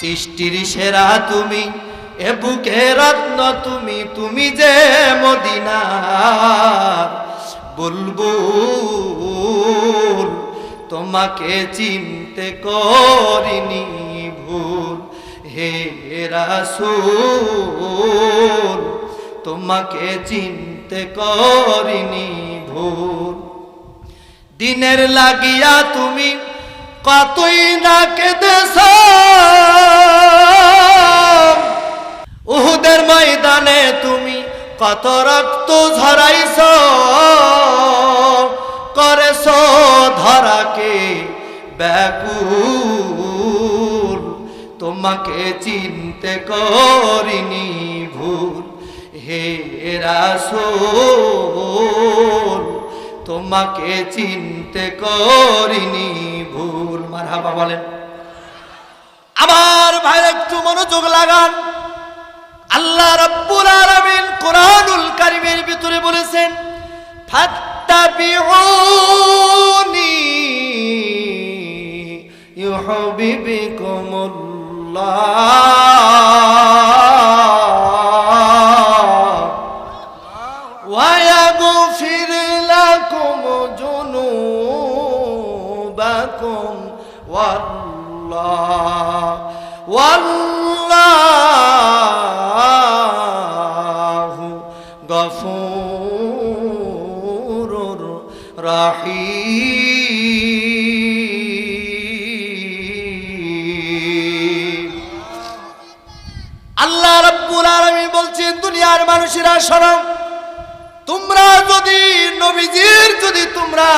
সৃষ্টির সেরা তুমি, এ বুকে রত্ন তুমি তুমি যে মদিনার বুলবুল, তোমাকে চিনতে করিনি ভুল। হে রাসূল, তোমাকে চিনতে করিনি ভুল। দিনের লাগিয়া তুমি কতই না কেঁদেছ। উহুদের ময়দানে তুমি কত রক্ত ঝরাইছ। করেছ ধরাকে ব্যাকুল। তোমাকে চিনতে করিনি ভুল। হে রাসূল তোমাকে চিনতে করিনি ভুল। মারহাবা বলেন। আমার ভাই একটু মনোযোগ লাগান। আল্লাহ রব্বুল আলামিন কোরআনুল কারিমের ভিতরে বলেছেন, ফাত্তাবিউনি ইউহাবিবিকুমুল্লাহ। ওয়া ইয়াগফিরু لكم ذنوبكم والله والله غفور رحيم আল্লাহ রাব্বুল আলামিন বলছেন দুনিয়ার মানুষেরা শোনো তোমরা যদি নবীজির, যদি তোমরা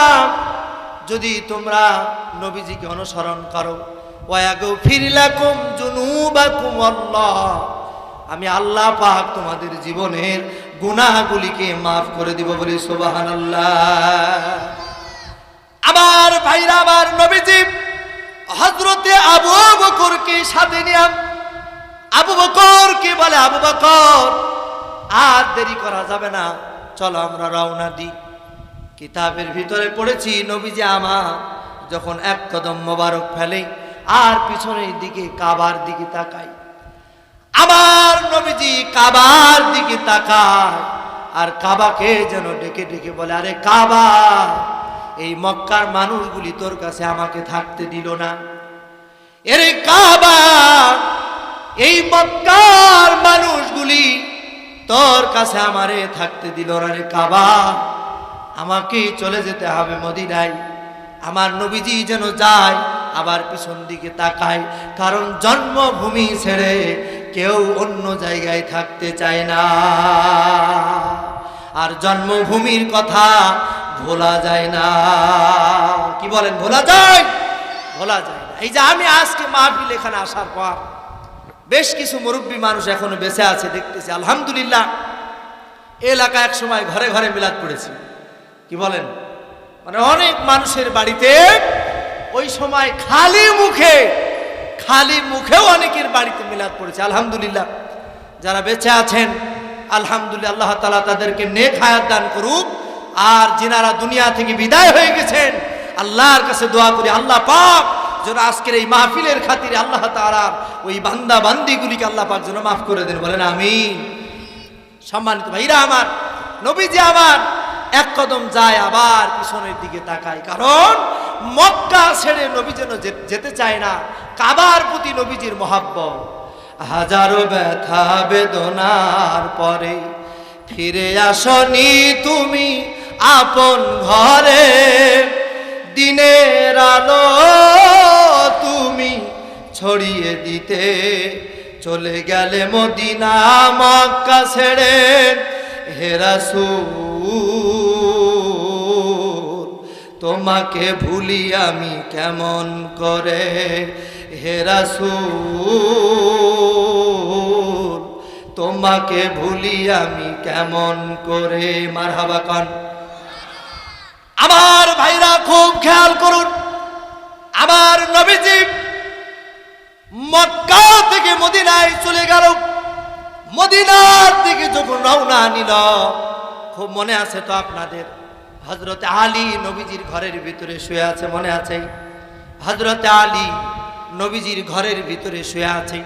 যদি তোমরা নবীজিকে অনুসরণ করো আমি আল্লাহ পাক তোমাদের জীবনের গুনাহগুলিকে মাফ করে দিব বলি সুবহানাল্লাহ। আমার ভাইরা আমার নবীজি হযরতে আবু বকরকে সাথে নিয়ে, আবু বকর কে বলে, আবু বকর, আর দেরি করা যাবে না। চলো আমরা রওনা দিই কিতাবের ভিতরে পড়েছি, নবীজি আমার যখন এক কদম মোবারক ফেলে, আর পিছনের দিকে কাবার দিকে তাকাই আমার নবীজি কাবার দিকে তাকায়, আর কাবাকে যেন ডেকে ডেকে বলে, আরে কাবা, এই মক্কার মানুষগুলি তোর কাছে আমাকে থাকতে দিল না। এরে কাবা, এই মক্কার মানুষগুলি তোর কাছে আমারে থাকতে দিল রে কাবা। আমাকে চলে যেতে হবে মদিনায়। আমার নবীজি যেন যায়, আবার পিছন দিকে তাকায়। কারণ জন্মভূমি ছেড়ে কেউ অন্য জায়গায় থাকতে চায় না। আর জন্মভূমির কথা ভোলা যায় না। কি বলেন, ভোলা যায়? ভোলা যায় না। এই যে আমি আজকে মাহফিল এখানে আসার পর বেশ কিছু মুরব্বী মানুষ এখনও বেঁচে আছে, দেখতেছি। আলহামদুলিল্লাহ, এলাকা এক সময় ঘরে ঘরে মিলাদ পড়েছে। কি বলেন? মানে অনেক মানুষের বাড়িতে ওই সময় খালি মুখে, খালি মুখেও অনেকের বাড়িতে মিলাদ পড়েছে। আলহামদুলিল্লাহ, যারা বেঁচে আছেন, আলহামদুলিল্লাহ, আল্লাহ তালা তাদেরকে নেক হায়াত দান করুক। আর যিনারা দুনিয়া থেকে বিদায় হয়ে গেছেন, আল্লাহর কাছে দোয়া করি, আল্লাহ পাক যেন আজকের এই মাহফিলের খাতিরে আল্লাহ তালার ওই বান্দা বান্দিগুলিকে আল্লাহ পাক যেন মাফ করে দেন, বলেন আমি সম্মানিত ভাইরা আমার, নবীজি আমার, এক কদম যায় আবার পিছনের দিকে তাকায়, কারণ মক্কা ছেড়ে নবী যেন যেতে চায় না, কাবার প্রতি নবীজির মহাব্বত। হাজারো ব্যথা বেদনার পরে ফিরে আসনি তুমি আপন ঘরে, দিনের আলো তুমি ছড়িয়ে দিতে চলে গেলে মদিনা মক্কা ছেড়ে হেরাসুল তোমাকে ভুলি আমি কেমন করে? হেরাসুল তোমাকে ভুলি আমি কেমন করে? মারহাবা কন। আমার আমার নবীজি মক্কা থেকে মদিনায় চলে গেল। মদিনার থেকে যখন রওনা নিল, খুব মনে আছে তো আপনাদের? হজরতে আলী নবীজির ঘরের ভিতরে শুয়ে আছে মনে আছে? হজরতে আলী নবীজির ঘরের ভিতরে শুয়ে আছে।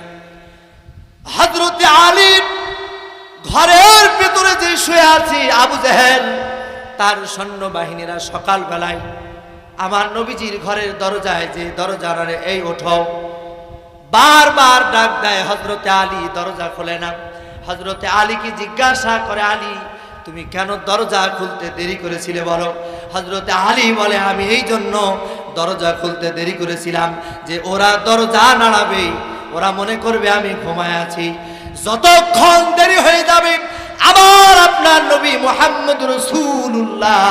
হজরতে আলীর ঘরের ভিতরে যে শুয়ে আছে, আবু জাহেল, তার সৈন্যবাহিনীরা সকালবেলায় আমার নবীজির ঘরের দরজায় যে দরজার এই ওঠো। বারবার ডাক দেয় হজরতে আলী দরজা খোলে না। হজরতে আলীকে জিজ্ঞাসা করে, আলী, তুমি কেন দরজা খুলতে দেরি করেছিলে বলো? হজরতে আলী বলে, আমি এই জন্য দরজা খুলতে দেরি করেছিলাম যে ওরা দরজা নাড়াবে, ওরা মনে করবে আমি ঘুমায় আছি। যতক্ষণ দেরি হয়ে যাবে আবার আপনার নবী মোহাম্মদ রসুল্লাহ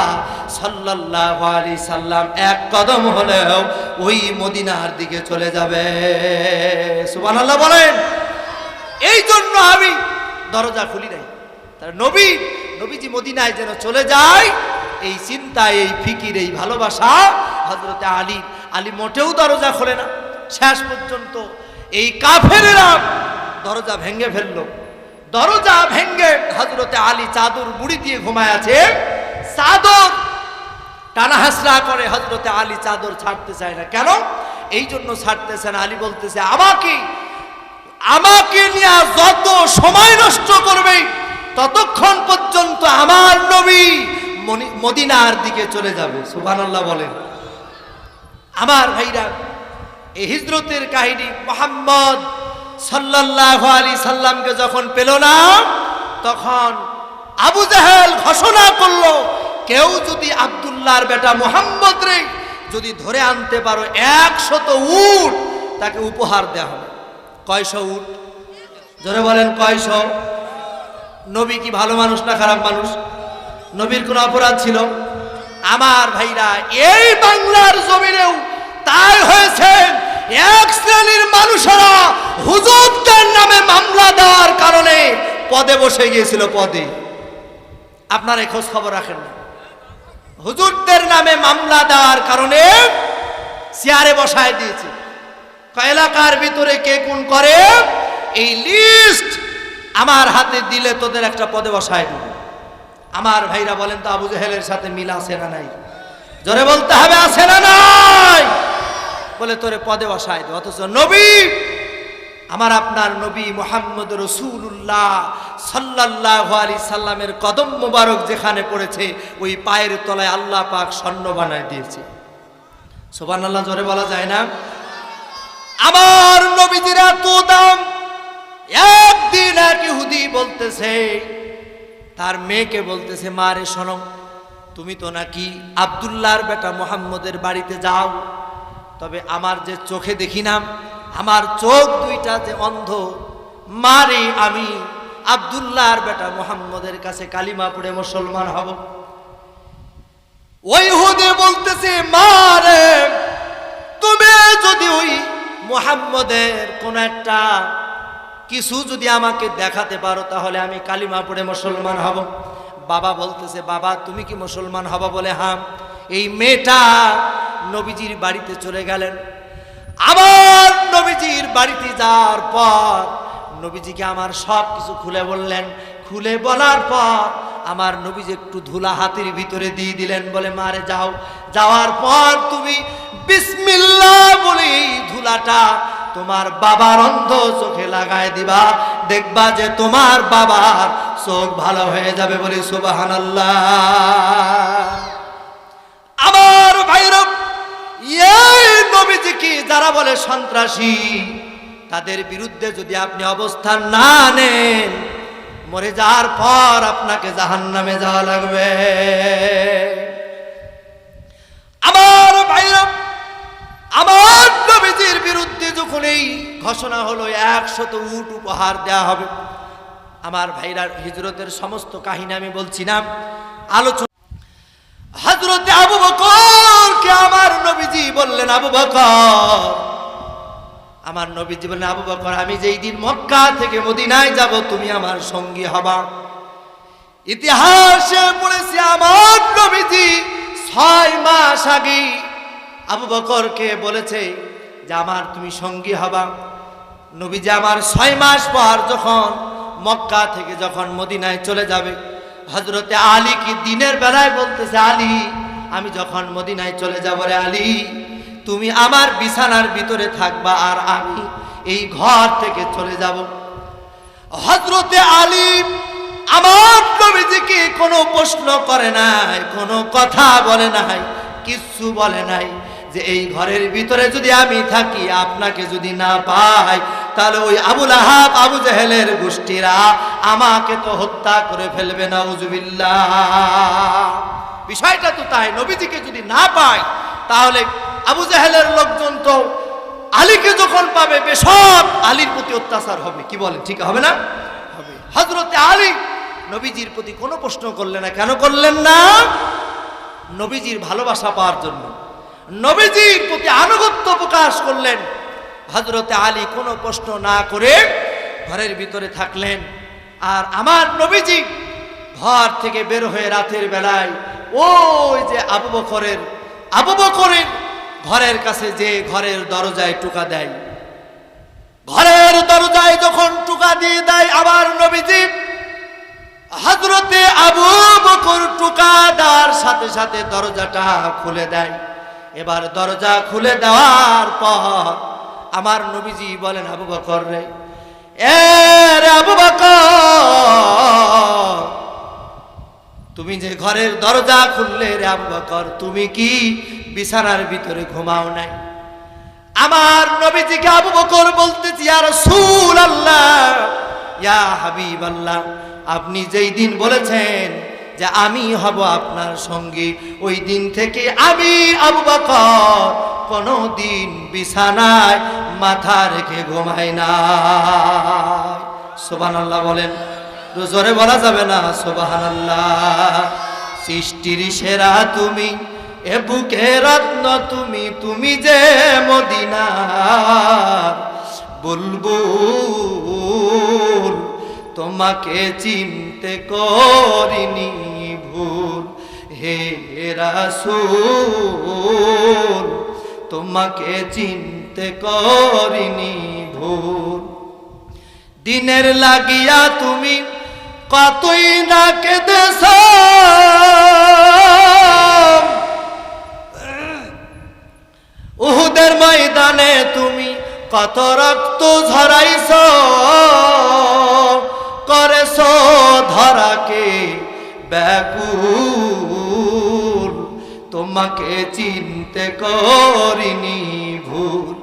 সাল্লাহ আলী সাল্লাম এক কদম হলেও ওই মদিনার দিকে চলে যাবে। সুবান আল্লাহ বলেন। এই জন্য আমি দরজা খুলি নাই। তার নবী, নবীজি মদিনায় যেন চলে যায়, এই চিন্তা এই ফিকির, এই ভালোবাসা হজরতে আলী। আলী মোটেও দরজা খোলে না। শেষ পর্যন্ত এই কাফেরেরা দরজা ভেঙে ফেলল। দরজা ভেঙ্গে হজরতে আলী চাদর মুড়ি দিয়ে ঘুমায় আছে। চাদর টানা হাসরা করে হজরতে আলী চাদর ছাড়তে চায় না। কেন? এই জন্য ছাড়তেছে না। আলী বলতেছে, আমাকে আমাকে নিয়ে যত সময় নষ্ট করবে, ততক্ষণ পর্যন্ত আমার নবী মদিনার দিকে চলে যাবে। সুবহানাল্লাহ বলেন আমার ভাইরা, এই হিজরতের কাহিনী মোহাম্মদ সাল্লাহ আলী সাল্লামকে যখন পেল না, তখন আবু জাহেল ঘোষণা করল, কেউ যদি আবদুল্লাহর বেটা মোহাম্মদ রে, যদি ধরে আনতে পারো একশত উট, তাকে উপহার দেওয়া হবে। কয়শো উট? জোরে বলেন কয়শো? নবী কি ভালো মানুষ না খারাপ মানুষ? নবীর কোন অপরাধ ছিল? আমার ভাইরা এই বাংলার জমিনেও তাই হয়েছে এক শ্রেণির মানুষেরা হুজুরদের নামে মামলা দেওয়ার কারণে পদে বসে গিয়েছিল, পদে। আপনারা খোঁজ খবর রাখেন না। হুজুরদের নামে মামলা দেওয়ার কারণে চেয়ারে বসায় দিয়েছে। এলাকার ভিতরে কে কোন করে? এই লিস্ট আমার হাতে দিলে তোদের একটা পদে বসায় দিবে। আমার ভাইরা বলেন, তো আবু জেহেলের সাথে মিল আছে না নাই? জোরে বলতে হবে, আছে না নাই? বলে তোরে পদে বসায় দে, অথচ নবী আমার আপনার নবী মোহাম্মদ রসুল্লাহ সাল্লাহ আলী সাল্লামের কদম মোবারক যেখানে পড়েছে, ওই পায়ের তলায় আল্লাহ পাক স্বর্ণ বানায় দিয়েছে। সোবান আল্লাহ জোরে বলা যায় না? আমার নবীজির এত দাম, একদিন এক ইহুদি বলতেছে, তার মেয়েকে বলতেছে, মা রে শোনো, তুমি তো নাকি আবদুল্লাহর বেটা মোহাম্মদের বাড়িতে যাও তবে আমার যে চোখে দেখি না আমার চোখ দুইটা যে অন্ধ, মারে আমি আবদুল্লাহর বেটা মোহাম্মদের কাছে কালিমা পড়ে মুসলমান হব। ওই হুদে বলতেছে, মারে, তুমি যদি ওই মোহাম্মদের কোন একটা কিছু যদি আমাকে দেখাতে পারো, তাহলে আমি কালিমা পড়ে মুসলমান হব। বাবা বলতেছে, বাবা, তুমি কি মুসলমান হবা বলে হাম? এই মেয়েটা নবীজির বাড়িতে চলে গেলেন। আবার নবীজির বাড়িতে যাওয়ার পর নবীজিকে আমার সব কিছু খুলে বললেন। খুলে বলার পর আমার নবীজি একটু ধুলা হাতির ভিতরে দিয়ে দিলেন, বলে মারে যাও। যাওয়ার পর তুমি বিসমিল্লাহ বলে ধুলাটা তোমার বাবার অন্ধ চোখে লাগায় দিবা। দেখবা যে তোমার বাবার চোখ ভালো হয়ে যাবে বলে সুবাহান আমার ভাইরব, এই নবীজিকে যারা বলে সন্ত্রাসী, তাদের বিরুদ্ধে যদি আপনি অবস্থান না নেন, মরে যাওয়ার পর আপনাকে জাহান্নামে যাওয়া লাগবে। আমার ভাইরব, আমার নবীজির বিরুদ্ধে যখন এই ঘোষণা হলো, একশত উট উপহার দেয়া হবে। আমার ভাইরা হিজরতের সমস্ত কাহিনী আমি বলছিলাম আলোচনা হজরতে আবু বকরকে আমার নবীজি বললেন, আবু বকর। আমার নবীজি বললেন, আবু বকর, আমি যেই দিন মক্কা থেকে মদিনায় যাব, তুমি আমার সঙ্গী হবা। ইতিহাসে পড়েছে আমার নবীজি ছয় মাস আগে আবু বকরকে বলেছে যে, আমার তুমি সঙ্গী হবা। নবীজি আমার ছয় মাস পর যখন মক্কা থেকে যখন মদিনায় চলে যাবে হজরতে আলী কি দিনের বেলায় বলতেছে, আলী, আমি যখন মদিনায় চলে যাব রে আলী, তুমি আমার বিছানার ভিতরে থাকবা আর আমি এই ঘর থেকে চলে যাব। হজরতে আলী আমার নবীজিকে কোনো প্রশ্ন করে নাই, কোনো কথা বলে নাই, কিচ্ছু বলে নাই যে এই ঘরের ভিতরে যদি আমি থাকি, আপনাকে যদি না পাই তাহলে ওই আবুল আহাব আবু জেহেলের গোষ্ঠীরা আমাকে তো হত্যা করে ফেলবে না উজুবিল্লাহ বিষয়টা তো তাই নবীজিকে যদি না পায় তাহলে আবু জাহেলের লোকজন তো আলীকে যখন পাবে বেসব আলীর প্রতি অত্যাচার হবে কি বলেন ঠিক হবে না? হবে। হজরতে আলী নবীজির প্রতি কোনো প্রশ্ন করলেন না কেন করলেন না? নবীজির ভালোবাসা পাওয়ার জন্য। নবীজির প্রতি আনুগত্য প্রকাশ করলেন হজরতে আলী কোনো প্রশ্ন না করে ঘরের ভিতরে থাকলেন। আর আমার নবীজি ঘর থেকে বের হয়ে রাতের বেলায় ওই যে আবু বকরের আবু বকরের ঘরের কাছে যে ঘরের দরজায় টুকা দেয়। ঘরের দরজায় যখন টুকা দিয়ে দেয় আবার নবীজি হজরতে আবু বকর টুকা দেওয়ার সাথে সাথে দরজাটা খুলে দেয়। এবার দরজা খুলে দেওয়ার পর আমার নবীজি বলেন, আবু বকর রে আবু বকর, তুমি যে ঘরের দরজা খুললে রে আবু বকর, তুমি কি বিছানার ভিতরে ঘুমাও নাই? আমার নবীজিকে আবু বকর বলতেছি আর রাসূল আল্লাহ ইয়া হাবিব আল্লাহ আপনি যেই দিন বলেছেন যে আমি হব আপনার সঙ্গী। ওই দিন থেকে আমি আবু বকর কোনো দিন বিছানায় মাথা রেখে ঘুমাই না সুবহানাল্লাহ বলেন, তো জোরে বলা যাবে না? সুবহানাল্লাহ। সৃষ্টির সেরা তুমি, এ বুকে রত্ন তুমি তুমি যে মদিনার বুলবুল তোমাকে চিনতে করিনি ভুল। হে রাসূল, তোমাকে চিনতে করিনি ভুল। দিনের লাগিয়া তুমি কতই না কেঁদেছ। উহুদের ময়দানে তুমি কত রক্ত ঝরাইছ। করেছ ধরাকে? ব্যাকুল, তোমাকে চিনতে করিনি ভুল।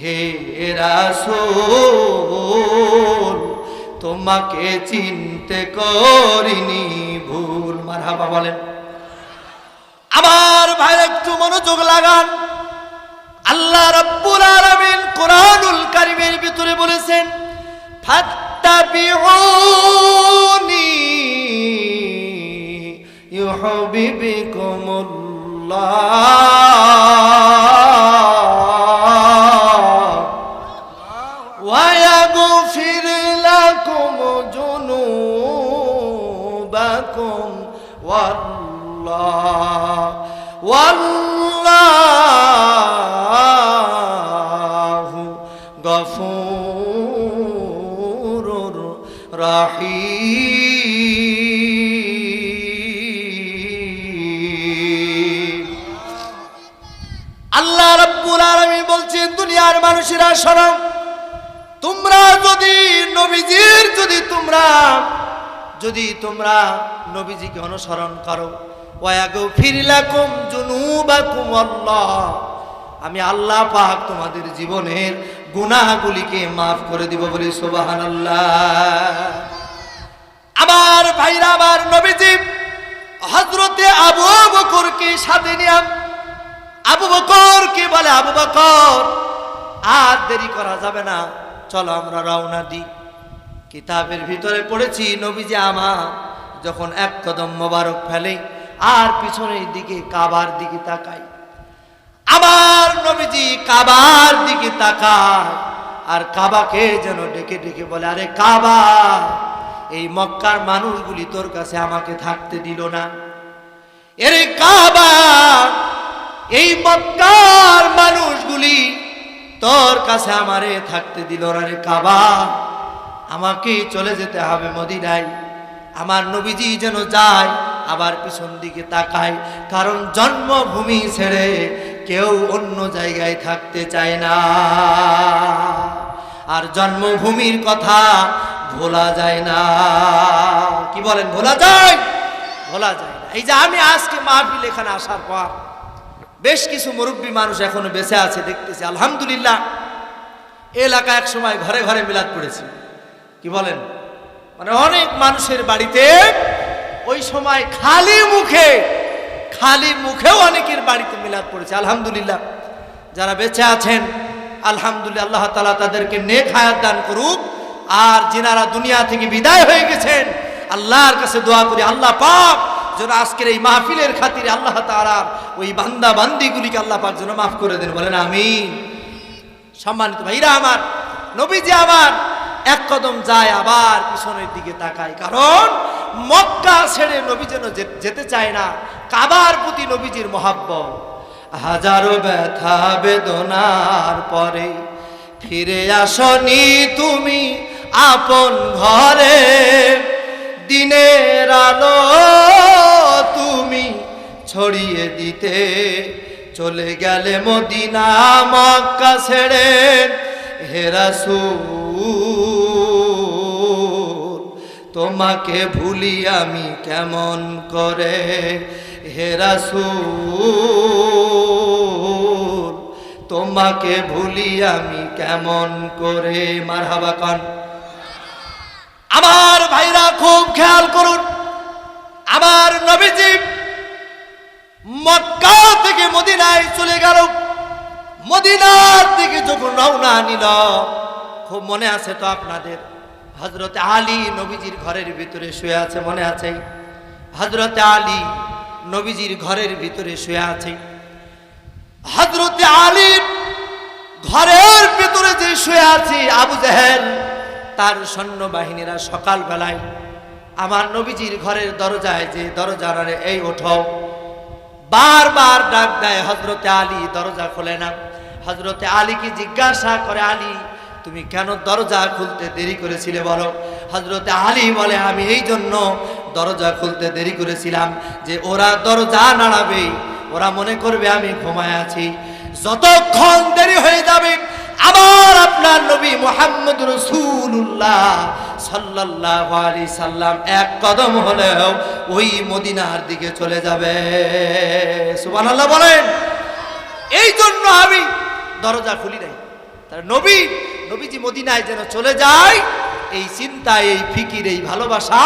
হে রাসূল, তোমাকে চিনতে করিনি ভুল। মার হাবা বলেন। আমার ভাই একটু মনোযোগ লাগান। আল্লাহ রাব্বুল আলামিন কোরআনুল কারীমের ভিতরে বলেছেন فاتبعوني يحببكم الله ويغفر لكم جنوبكم والله والله দুনিয়ার মানুষেরা শোনো তোমরা যদি নবীজির, যদি তোমরা যদি তোমরা নবীজিকে অনুসরণ করো আমি আল্লাহ পাক তোমাদের জীবনের গুনাহগুলিকে মাফ করে দিব বলি সুবহানাল্লাহ। আমার ভাইরা আমার নবীজি হযরতে আবু বকরকে সাথে নিয়ে, আবু বকর কে বলে, আবু বকর আর দেরি করা যাবে না। চলো আমরা রওনা দিই। কিতাবের ভিতরে পড়েছি, নবীজি আমার যখন এক কদম মোবারক ফেলে আর পিছনের দিকে কাবার দিকে তাকাই আমার নবীজি কাবার দিকে তাকায় আর কাবাকে যেন ডেকে ডেকে বলে, আরে কাবা, এই মক্কার মানুষগুলি তোর কাছে আমাকে থাকতে দিল না। এরে কাবা তোর কাছে আমারে থাকতে দিল রে কাবা। আমাকে চলে যেতে হবে মদিনায়। আমার নবীজি যেন যায়, আবার পিছন দিকে তাকায়। কারণ জন্মভূমি ছেড়ে কেউ অন্য জায়গায় থাকতে চায় না। আর জন্মভূমির কথা ভোলা যায় না। কি বলেন, ভোলা যায়? ভোলা যায় না। এই যে আমি আজকে মাহফিল এখানে আসার পর বেশ কিছু মুরব্বী মানুষ এখনও বেঁচে আছে, দেখতেছি। আলহামদুলিল্লাহ, এলাকা এক সময় ঘরে ঘরে মিলাদ পড়েছে কি বলেন? মানে অনেক মানুষের বাড়িতে ওই সময় খালি মুখে, খালি মুখেও অনেকের বাড়িতে মিলাদ পড়েছে। আলহামদুলিল্লাহ, যারা বেঁচে আছেন, আলহামদুলিল্লাহ, আল্লাহ তালা তাদেরকে নেক হায়াত দান করুক। আর যিনারা দুনিয়া থেকে বিদায় হয়ে গেছেন, আল্লাহর কাছে দোয়া করি। আল্লাহ পাক যেন আজকের এই মাহফিলের খাতিরে আল্লাহ তালার ওই বান্দা বান্দিগুলিকে আল্লাহ পাক যেন মাফ করে দেন, বলেন আমিন। সম্মানিত ভাইরা আমার, নবীজি আমার, এক কদম যায় আবার পিছনের দিকে তাকায়, কারণ মক্কা ছেড়ে নবী যেন যেতে চায় না, কাবার প্রতি নবীজির মহাব্বত। হাজারো ব্যথা বেদনার পরে ফিরে আসনি তুমি আপন ঘরে, দিনের আলো ছড়িয়ে দিতে। চলে গেলে মদিনা, মক্কা ছেড়ে হেরাসুল তোমাকে ভুলি আমি কেমন করে? হেরাসুল তোমাকে ভুলি আমি কেমন করে? মারহাবা কন আমার ভাইরা খুব খেয়াল করুন। আমার নবীজি মদিনায় চলে গেল। মদিনার থেকে যখন রওনা নিল খুব মনে আছে তো আপনাদের? হজরতে আলী নবীজির ঘরের ভিতরে শুয়ে আছে মনে আছে? হজরতে আলী নবীজির ঘরের ভিতরে শুয়ে আছে। হজরতে আলীর ঘরের ভিতরে যে শুয়ে আছে আবু জাহেল তার সৈন্যবাহিনীরা সকালবেলায় আমার নবীজির ঘরের দরজায় যে দরজা নাড়ে, এই ওঠো। বারবার ডাক দেয় হজরতে আলী দরজা খোলে না। হজরতে আলীকে জিজ্ঞাসা করে, আলী, তুমি কেন দরজা খুলতে দেরি করেছিলে বলো? হজরতে আলী বলে, আমি এই জন্য দরজা খুলতে দেরি করেছিলাম যে ওরা দরজা নাড়াবে, ওরা মনে করবে আমি ঘুমায় আছি। যতক্ষণ দেরি হয়ে যাবে, আবার আপনার নবী মোহাম্মদ রসুল্লাহ সাল্লাহ আলি সাল্লাম এক কদম হলেও ওই মদিনার দিকে চলে যাবে। সুবহানাল্লাহ বলেন। এই জন্য আমি দরজা খুলি নাই। তার নবী, নবীজি মদিনায় যেন চলে যায়, এই চিন্তা, এই ফিকির, এই ভালোবাসা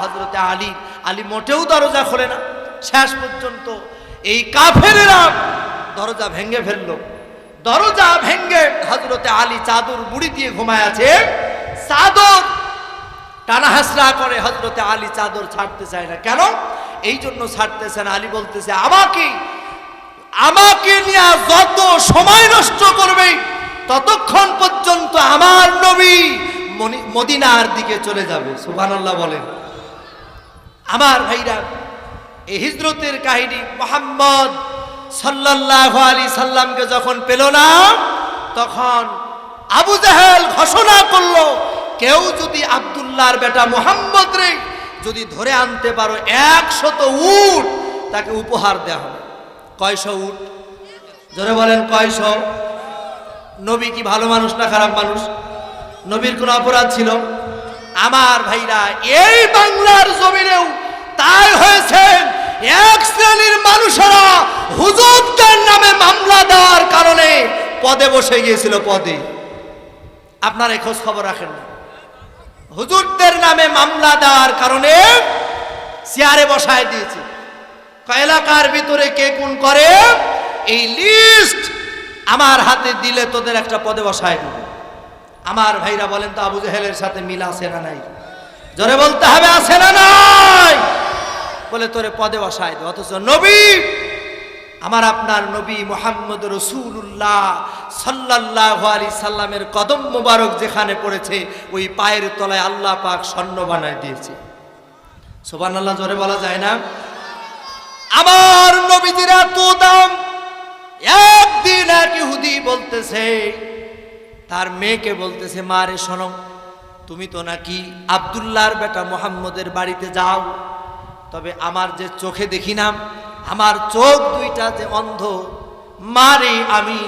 হজরতে আলী। আলী মোটেও দরজা খোলে না। শেষ পর্যন্ত এই কাফেরেরা দরজা ভেঙে ফেলল। দরজা ভেঙ্গে হজরতে আলী চাদর মুড়ি দিয়ে ঘুমায় আছে। চাদর টানা হাসরা করে হজরতে আলী চাদর ছাড়তে চায় না। কেন? এই জন্য ছাড়তেছে না। আলী বলতেছে, আমাকে আমাকে নিয়ে যত সময় নষ্ট করবে, ততক্ষণ পর্যন্ত আমার নবী মদিনার দিকে চলে যাবে। সুবহানাল্লাহ বলেন। আমার ভাইরা, এই হিজরতের কাহিনী মোহাম্মদ সাল্লাল্লাহু আলী সাল্লামকে যখন পেল না, তখন আবু জাহেল ঘোষণা করল কেউ যদি আব্দুল্লাহর বেটা মোহাম্মদ রে যদি ধরে আনতে পারো একশত উট, তাকে উপহার দেওয়া হবে। কয়শো উট? জোরে বলেন কয়শো? নবী কি ভালো মানুষ না খারাপ মানুষ? নবীর কোনো অপরাধ ছিল? আমার ভাইরা, এই বাংলার জমিনেও তাই হয়েছে। এক শ্রেণির মানুষেরা হুজুরদের নামে মামলা দেওয়ার কারণে পদে বসে গিয়েছিল, পদে। আপনারা খোঁজ খবর রাখেন না। হুজুরদের নামে মামলা দেওয়ার কারণে চেয়ারে বসায় দিয়েছে। এলাকার ভিতরে কে কোন করে? এই লিস্ট আমার হাতে দিলে তোদের একটা পদে বসায় দিব। আমার ভাইরা বলেন তো, আবু জেহেলের সাথে মিল আছে না নাই? জোরে বলতে হবে, আছে না নাই? বলে, তোরে পদে বসায় দেব। অথচ নবী, আমার আপনার নবী মোহাম্মদ রসুল্লাহ সাল্লাহ আলী সাল্লামের কদম মোবারক যেখানে পড়েছে, ওই পায়ের তলায় আল্লাহ পাক স্বর্ণ বানায় দিয়েছে। সোবান আল্লাহ জোরে বলা যায় না? আমার নবীজিরা তো দাম একদিন এক ইহুদি বলতেছে, তার মেয়েকে বলতেছে, মা রে, শোনো, তুমি তো নাকি আবদুল্লাহর বেটা মোহাম্মদের বাড়িতে যাও, তবে আমার যে চোখে দেখি না, আমার চোখ দুইটা যে অন্ধ মারে আমি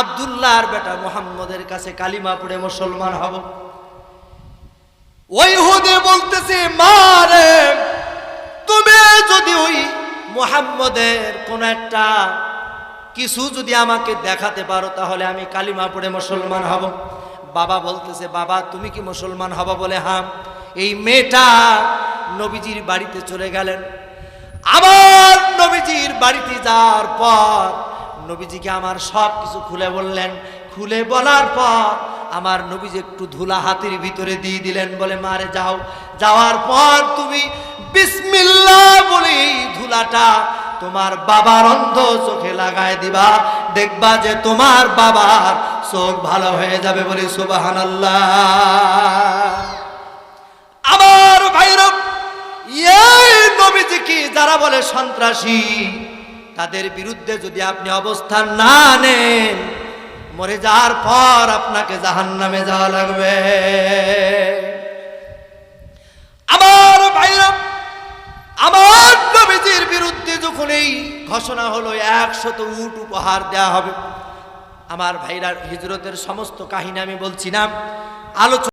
আবদুল্লাহর বেটা মোহাম্মদের কাছে কালিমা পড়ে মুসলমান হব। ওই হুদে বলতেছে মারে তুমি যদি ওই মোহাম্মদের কোন একটা কিছু যদি আমাকে দেখাতে পারো, তাহলে আমি কালিমা পড়ে মুসলমান হব। বাবা বলতেছে, বাবা, তুমি কি মুসলমান হবা বলে হাম? এই মেয়েটা নবীজির বাড়িতে চলে গেলেন। আবার নবীজির বাড়িতে যাওয়ার পর নবীজিকে আমার সব কিছু খুলে বললেন। খুলে বলার পর আমার নবীজি একটু ধুলা হাতের ভিতরে দিয়ে দিলেন, বলে, মারে যাও। যাওয়ার পর তুমি বিসমিল্লাহ বলে ধুলাটা তোমার বাবার অন্ধ চোখে লাগায় দিবা। দেখবা যে তোমার বাবার চোখ ভালো হয়ে যাবে বলে সুবাহান আমার ভাইরব এই নবীজি কি যারা বলে সন্ত্রাসী তাদের বিরুদ্ধে যদি আপনি অবস্থান না নেন, মরে যাওয়ার পর আপনাকে জাহান্নামে যাওয়া লাগবে। আমার ভাইরব আমার নবীজির বিরুদ্ধে যখন এই ঘোষণা হলো, একশত উট উপহার দেয়া হবে। আমার ভাইরা হিজরতের সমস্ত কাহিনী আমি বলছিলাম আলোচনা